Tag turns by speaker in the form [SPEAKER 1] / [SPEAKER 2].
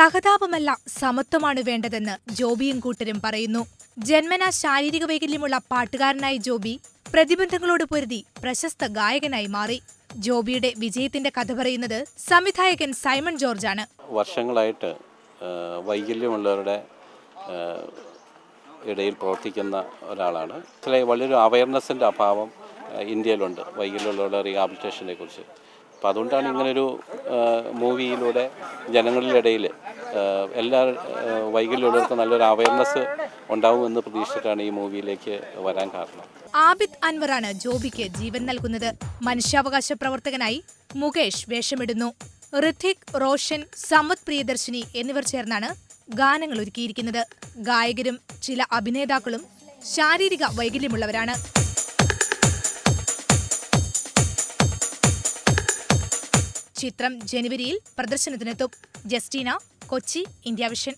[SPEAKER 1] സഹതാപമല്ല സമത്വമാണ് വേണ്ടതെന്ന് ജോബിയും കൂട്ടരും പറയുന്നു. ജന്മന ശാരീരിക വൈകല്യമുള്ള പാട്ടുകാരനായ ജോബി പ്രതിബന്ധങ്ങളോട് പൊരുതി പ്രശസ്ത ഗായകനായി മാറി. ജോബിയുടെ വിജയത്തിന്റെ കഥ പറയുന്നത് സംവിധായകൻ സൈമൺ ജോർജാണ്.
[SPEAKER 2] വർഷങ്ങളായിട്ട് വൈകല്യമുള്ളവരുടെ ഇടയിൽ പ്രവർത്തിക്കുന്ന ഒരാളാണ്. വളരെ അവയർനെസിന്റെ അഭാവം ഇന്ത്യയിലുണ്ട്. വൈകല്യമുള്ളവരുടെ റീഹാബിലിറ്റേഷനെ കുറിച്ച്. അപ്പം അതുകൊണ്ടാണ് ഇങ്ങനൊരു മൂവിയിലൂടെ ജനങ്ങളിലിടയിൽ എല്ലാ വൈകല്യമുള്ളവർക്കും നല്ലൊരു അവയർനെസ് ഉണ്ടാവുമെന്ന് പ്രതീക്ഷിച്ചിട്ടാണ് ഈ മൂവിയിലേക്ക് വരാൻ കാരണം.
[SPEAKER 1] ആബിദ് അൻവറാണ് ജോബിക്ക് ജീവൻ നൽകുന്നത്. മനുഷ്യാവകാശ പ്രവർത്തകനായി മുകേഷ് വേഷമിടുന്നു. ഋഥിക് റോഷൻ സമത് പ്രിയദർശിനി എന്നിവർ ചേർന്നാണ് ഗാനങ്ങൾ ഒരുക്കിയിരിക്കുന്നത്. ഗായകരും ചില അഭിനേതാക്കളും ശാരീരിക വൈകല്യമുള്ളവരാണ്. ചിത്രം ജനുവരിയിൽ പ്രദർശനത്തിനെത്തും. Justina Kochi India vision.